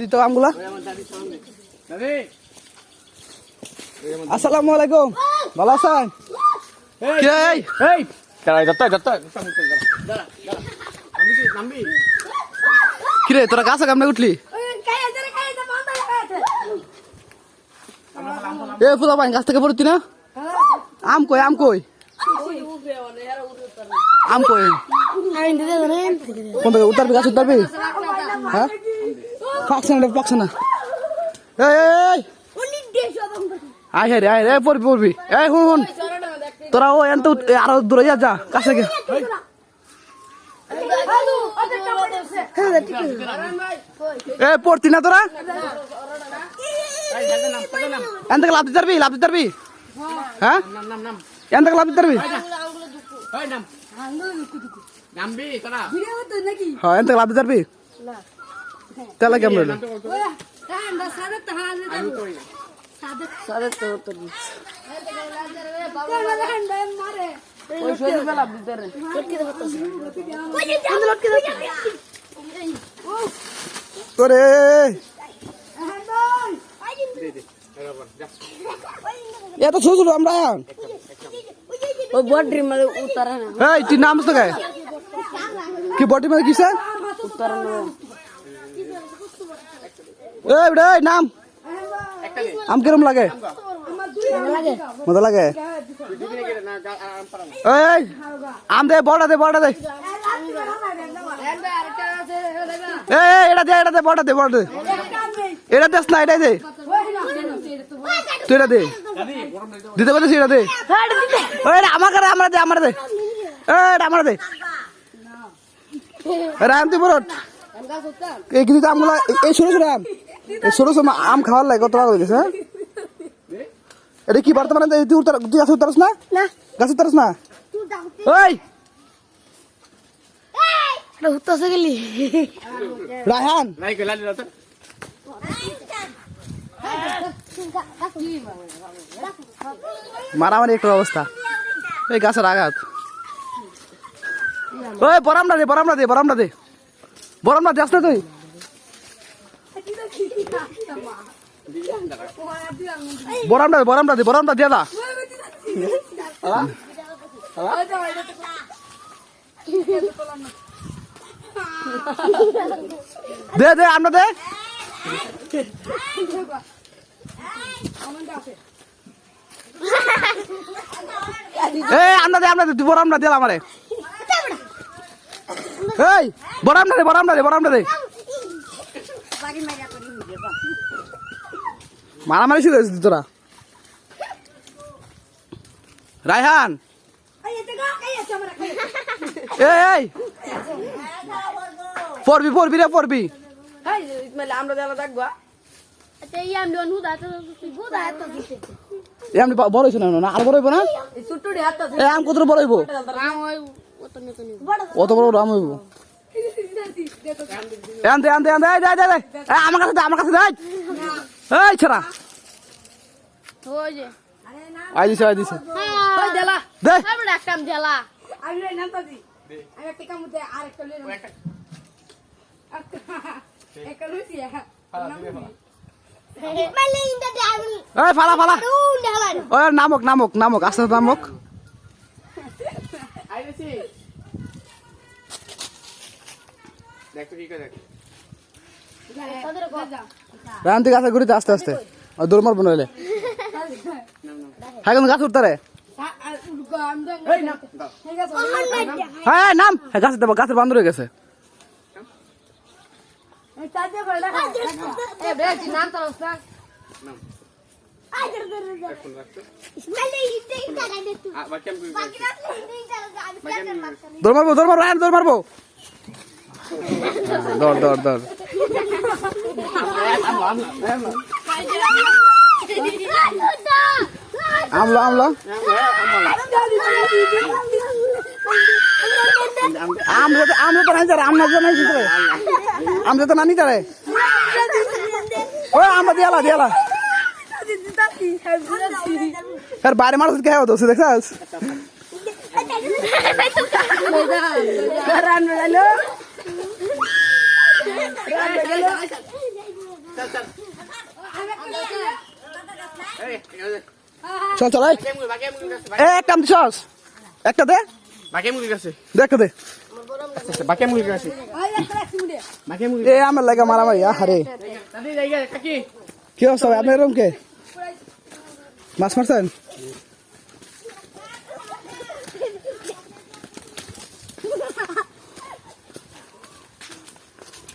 দিত আমগুলা আসসালামু আলাইকুম ভালো আছেন কে এই? এই দাঁড়াই দত্ত দত্ত নামবি কিরে তোরা গাছে কামনে উঠলি এ ফুলা পাইন গাছ থেকে পড়তি না আম কই আম কই আম কই কোন থেকে উতারবি গাছ উতারবি হ্যাঁ পাকছে না পাকছে না। আয় হে রে আয় রে পড়বি পড়বি। এই হুন হুন। তোরা ও এন তো আরও দূরে যা যা কাছে গে এ পড়তি না তোরা? এন থেকে লাভ দিতে পারবি লাভ দিতে পারবি হ্যাঁ নাম নাম নাম। এন থেকে লাভ দিতে পারবি ওই নামবি তোরা হ্যাঁ এন থেকে লাভ দিতে পারবি তাহলে কেমন হলো আমি করি না তোরে এত ছোট ছোট আমরা ওই বড্রি মানে উতারা না এই তুই নাম তো গায়ে কি বটি মানে কিসে উতারা না এই নাম। আম কিরম লাগে? মজা লাগে? এই আম দে বড়টা দে বড়টা দে। এই এটা দে এটা দে বড়টা দে বড়টা দে। এটা দেস না এটাই দে। তুই এটা দে। দিতে পারছিস এটা দে। আমার কাছে আমার দে আমার দে। আমার দে। রাম তুই বড় এই কিন্তু আমগুলা এই ছোট ছোট আম। ছোট ছোট আম খাওয়ার লাগে কত টাকা হয়ে? গেছে হ্যাঁ এটা কি বর্তমানে তুই উত্তর তুই গাছ উত্তরস না? গাছ উত্তরস না? ওই! হুতাছে গেলি। রায়হান! মারামারি একটা অবস্থা। এই গাছের আঘাত। ওই বরামটা দে বরামটা দে বরামটা দে। বরামটা যাস না তুই। বরামটা বরামটা দে, বরামটা দিয়ে দা। দে দে আমরা দে। এই আমরা দে আমরা দে, তুই বরামটা দে আমারে। এই, বরামটা দে বরামটা দে বরামটা দে। মারামারি শুরু হয়েছিস তোরা। রায়হান। এই পড়বি পড়বি রে পড়বি। বড় হয়েছে না আর বড় হইব না? এই ছোট্টটি হাত এ আম কত বড় হইব? অত হইব। আমার কাছে দে আমার কাছে দে এই ছেড়া। আই দিছে আই দিছে। ওই দেলা। দে। আমি নামতা দি। আমি একটা কাম দে আর একটা লই একটা। লইছি এই ফালা ফালা। ওই নামক নামক নামক আস্তে আস্তে নামক। আইছি দেখ কি করে। দেখ রান্তি গাছে ঘুরিতে আস্তে আস্তে। ও দৌড় মারবো নইলে। হ্যাঁ গাছ উঠতে রে? এই নাম দাও। হ্যাঁ নাম। হ্যাঁ গাছের দেবো গাছের বান্ধব হয়ে গেছে। দৌড় মারবো দৌড় মারবো দৌড় মারবো। দৌড় দৌড় দৌড়। আমলো আমলো। আম যেতে আম যেতে নাই তারে আম না যেতে নাই তারে আম যেতে নানি তারে। ওই আমরা দিয়ালা দিয়ালা। আর বাইরে মানুষ কে হতো দেখছাস চল চল আমি একটা লই এই ঠিক আছে চল চল এই। বাকি মুরগি বাকি কাছে এ একটা আম দিছস একটা দে। বাকি মুরগি দে কি আপনার কে? মাছ মারছেন?